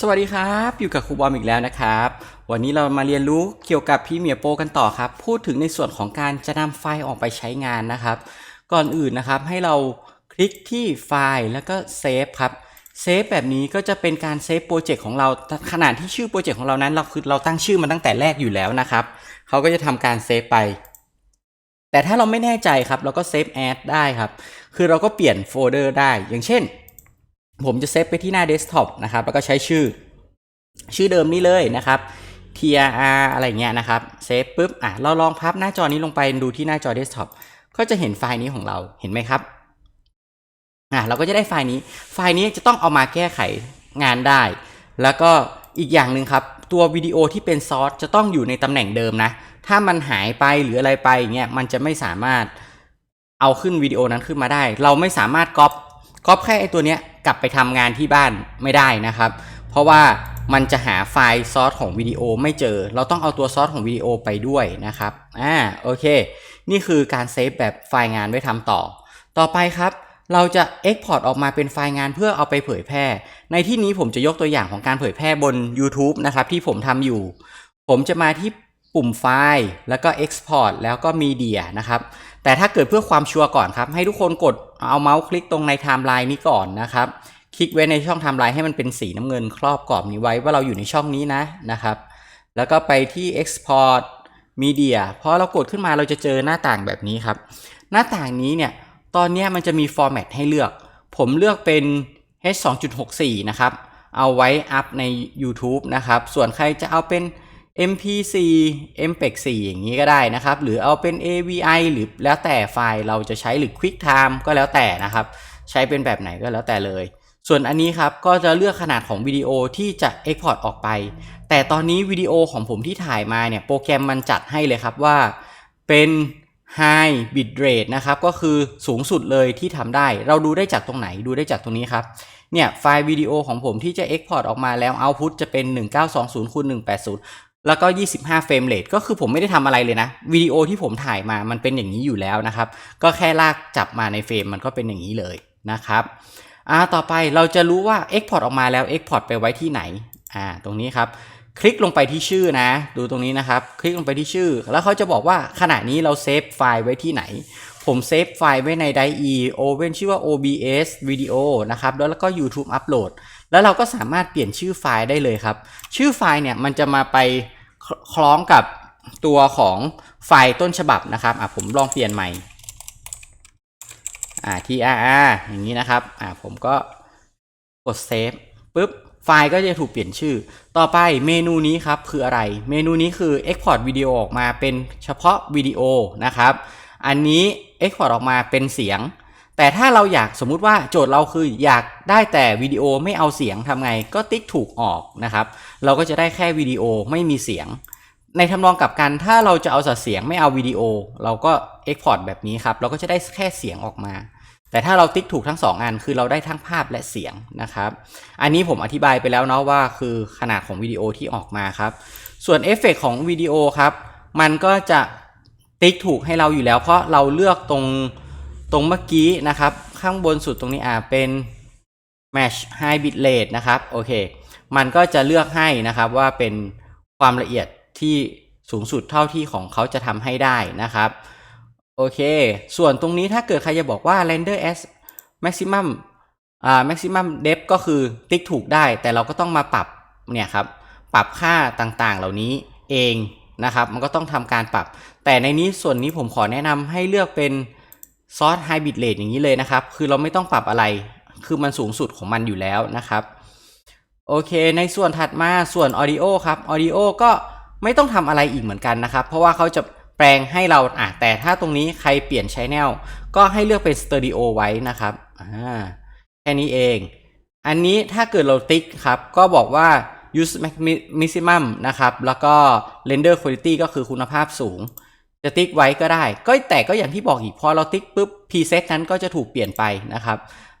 สวัสดีครับ อยู่กับครูบอมอีกแล้วนะครับ วันนี้เรามาเรียนรู้เกี่ยวกับพี่เมียโปกันต่อครับ พูดถึงในส่วนของการจะนำไฟล์ออกไปใช้งานนะครับ ก่อนอื่นนะครับให้เราคลิกที่ไฟล์แล้วก็เซฟครับเซฟแบบนี้ก็จะเป็นการเซฟโปรเจกต์ของเราขนาดที่ชื่อโปรเจกต์ของเรานั้นเราคือเราตั้งชื่อมันตั้งแต่แรกอยู่แล้วนะครับเขาก็จะทำการเซฟไป แต่ถ้าเราไม่แน่ใจครับ เราก็เซฟแอดได้ครับ คือเราก็เปลี่ยนโฟลเดอร์ได้อย่างเช่น ผมจะเซฟไปที่หน้าเดสก์ท็อปนะครับ แล้วก็ใช้ชื่อ ชื่อเดิมนี้เลยนะครับ trr อะไรเงี้ยนะครับ เซฟปุ๊บ อะ เราลองพับหน้าจอนี้ลงไปดูที่หน้าจอเดสก์ท็อป ก็จะเห็นไฟล์นี้ของเรา เห็นไหมครับ อะ เราก็จะได้ไฟล์นี้ ไฟล์นี้จะต้องเอามาแก้ไขงานได้ แล้วก็อีกอย่างหนึ่งครับ ตัววิดีโอที่เป็นซอสจะต้องอยู่ในตำแหน่งเดิมนะ ถ้ามันหายไปหรืออะไรไปเงี้ย มันจะไม่สามารถเอาขึ้นวิดีโอนั้นขึ้นมาได้ เราไม่สามารถก๊อป ก๊อปแค่ไอตัวเนี้ยกลับไปทำงานที่บ้านไม่ได้นะครับ เพราะว่ามันจะหาไฟล์ซอสของวิดีโอไม่เจอ เราต้องเอาตัวซอสของวิดีโอไปด้วยนะครับ อ่า โอเค นี่คือการเซฟแบบไฟล์งานไว้ทำต่อ ต่อไปครับ เราจะ Export ออกมาเป็นไฟล์งานเพื่อเอาไปเผยแพร่ ในที่นี้ผมจะยกตัวอย่างของการเผยแพร่บน YouTube นะครับที่ผมทำอยู่ ผมจะมาที่ปุ่มไฟล์ แล้วก็ Export แล้วก็ Media นะครับ แต่ถ้าเกิดเพื่อความชัวร์ก่อนครับ ให้ทุกคนกดเอาเมาส์คลิกตรงในไทม์ไลน์นี้ก่อนนะครับ คลิกไว้ในช่องไทม์ไลน์ให้มันเป็นสีน้ำเงินครอบกรอบนี้ไว้ว่าเราอยู่ในช่องนี้นะนะครับ แล้วก็ไปที่ Export Media พอเรากดขึ้นมาเราจะเจอหน้าต่างแบบนี้ครับ หน้าต่างนี้เนี่ยตอนนี้มันจะมีฟอร์แมตให้เลือก ผมเลือกเป็น H 2.64 นะครับ เอาไว้อัพใน YouTube นะครับ ส่วนใครจะเอาเป็น MP4 MPEG 4 อย่างนี้ก็ได้นะครับ หรือเอาเป็น AVI หรือแล้วแต่ไฟล์เราจะใช้หรือ QuickTime ก็แล้วแต่นะครับ ใช้เป็นแบบไหนก็แล้วแต่เลย ส่วนอันนี้ครับ ก็จะเลือกขนาดของวิดีโอที่จะ Export ออกไป แต่ตอนนี้วิดีโอของผมที่ถ่ายมาเนี่ย โปรแกรมมันจัดให้เลยครับว่าเป็น High Bitrate นะครับ ก็คือสูงสุดเลยที่ทำได้ เราดูได้จากตรงไหนดูได้จากตรงนี้ครับ เนี่ยไฟล์วิดีโอของผมที่จะ Export ออกมาแล้ว Output จะเป็น 1920คูณ180 แล้วก็ 25 เฟรมเรทก็คือผมไม่ได้ทำอะไรเลยนะวิดีโอที่ผมถ่ายมามันเป็นอย่างนี้อยู่แล้วนะครับ ก็แค่ลากจับมาในเฟรมมันก็เป็นอย่างนี้เลยนะครับอ่าต่อไปเราจะรู้ว่า Export ออกมาแล้ว Export ไปไว้ที่ไหนอ่าตรงนี้ครับคลิกลงไปที่ชื่อนะ ดูตรงนี้นะครับ คลิกลงไปที่ชื่อ แล้วเขาจะบอกว่าขณะนี้เราเซฟไฟล์ไว้ที่ไหน ผมเซฟไฟล์ไว้ใน DAI Open ชื่อว่า OBS Video นะครับแล้วแล้วก็ YouTube Upload แล้วเราก็สามารถเปลี่ยนชื่อไฟล์ได้เลยครับ ชื่อไฟล์เนี่ยมันจะมาไป คล้องกับตัวของไฟล์ต้นฉบับนะครับอะผมลองเปลี่ยนใหม่อ่า trr อย่างนี้นะครับอ่าผมก็กดเซฟปุ๊บไฟล์ก็จะถูกเปลี่ยนชื่อ ต่อไปเมนูนี้ครับคืออะไร เมนูนี้คือ Export วิดีโอออกมาเป็นเฉพาะวิดีโอนะครับ อันนี้ Export ออกมาเป็นเสียง แต่ถ้าเราอยากสมมุติว่าโจทย์เราคืออยากได้แต่วิดีโอไม่เอาเสียงทำไงก็ติ๊กถูกออกนะครับ เราก็จะได้แค่วิดีโอไม่มีเสียง ในทำนองกับกันถ้าเราจะเอาแต่เสียงไม่เอาวิดีโอ เราก็ Export แบบนี้ครับ เราก็จะได้แค่เสียงออกมา แต่ถ้าเราติ๊กถูกทั้ง 2 อันคือเราได้ทั้งภาพและเสียงนะครับ อันนี้ผมอธิบายไปแล้วเนาะว่าคือขนาดของวิดีโอที่ออกมาครับ ส่วนเอฟเฟกของวิดีโอครับ มันก็จะติ๊กถูกให้เราอยู่แล้ว เพราะเราเลือกตรง ตรงเมื่อกี้นะครับ ข้างบนสุดตรงนี้อ่าเป็น Match High Bitrate นะครับ โอเค มันก็จะเลือกให้นะครับว่าเป็นความละเอียดที่สูงสุดเท่าที่ของเขาจะทำให้ได้นะครับ โอเค ส่วนตรงนี้ถ้าเกิดใครจะบอกว่า render as maximum อ่า maximum depth ก็คือติ๊กถูกได้ แต่เราก็ต้องมาปรับเนี่ยครับ ปรับค่าต่างๆเหล่านี้เองนะครับ มันก็ต้องทำการปรับ แต่ในนี้ส่วนนี้ผมขอแนะนำให้เลือกเป็น source high bit rate อย่างนี้เลยนะครับ คือเราไม่ต้องปรับอะไร คือมันสูงสุดของมันอยู่แล้วนะครับ โอเค ในส่วนถัดมาส่วน audio ครับ audio ก็ไม่ต้องทำอะไรอีกเหมือนกันนะครับ เพราะว่าเขาจะแปลงให้เราอะแต่ถ้าตรงนี้ใครเปลี่ยน channel ก็ให้เลือกเป็น stereo ไว้นะครับอ่าแค่นี้เอง อันนี้ถ้าเกิดเราติ๊กครับ ก็บอกว่า use maximum นะครับ แล้วก็ render quality ก็คือคุณภาพสูง จะติ๊กไว้ก็ได้ ก็แต่ก็อย่างที่บอกอีกพอเราติ๊กปุ๊บ preset นั้นก็จะถูกเปลี่ยนไปนะครับ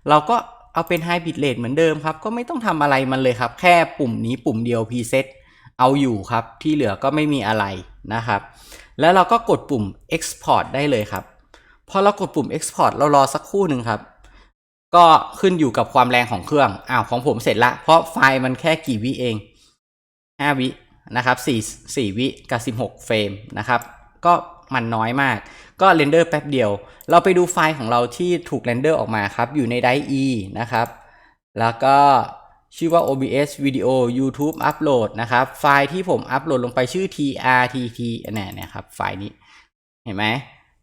เราก็เอาเป็น high bit rate เหมือนเดิมครับ ก็ไม่ต้องทำอะไรมันเลยครับ แค่ปุ่มนี้ปุ่มเดียว preset เอาอยู่ครับ ที่เหลือก็ไม่มีอะไรนะครับ แล้วเราก็กดปุ่ม export ได้เลยครับ พอเรากดปุ่ม export เรารอสักครู่หนึ่งครับ ก็ขึ้นอยู่กับความแรงของเครื่อง อ้าวของผมเสร็จละ เพราะไฟล์มันแค่กี่วิเอง 5 วินะครับ 4 4 วิกับ 16 เฟรมนะครับ ก็ มันน้อยมาก ก็เรนเดอร์แป๊บเดียว เราไปดูไฟล์ของเราที่ถูกเรนเดอร์ออกมาครับ อยู่ในไดร์ E นะครับ แล้วก็ชื่อว่า OBS Video YouTube Upload นะครับ ไฟล์ที่ผมอัปโหลดลงไปชื่อ TRTT เนี่ยนี่ยครับ ไฟล์นี้ เห็นไหม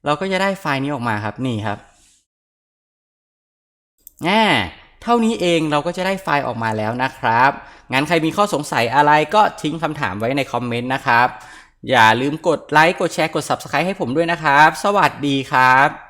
เราก็จะได้ไฟล์นี้ออกมาครับ นี่ครับแง่เท่านี้เองเราก็จะได้ไฟล์ออกมาแล้วนะครับ งั้นใครมีข้อสงสัยอะไรก็ทิ้งคำถามไว้ในคอมเมนต์นะครับ อย่าลืมกดไลค์ กดแชร์ กด Subscribe ให้ผมด้วยนะครับ สวัสดีครับ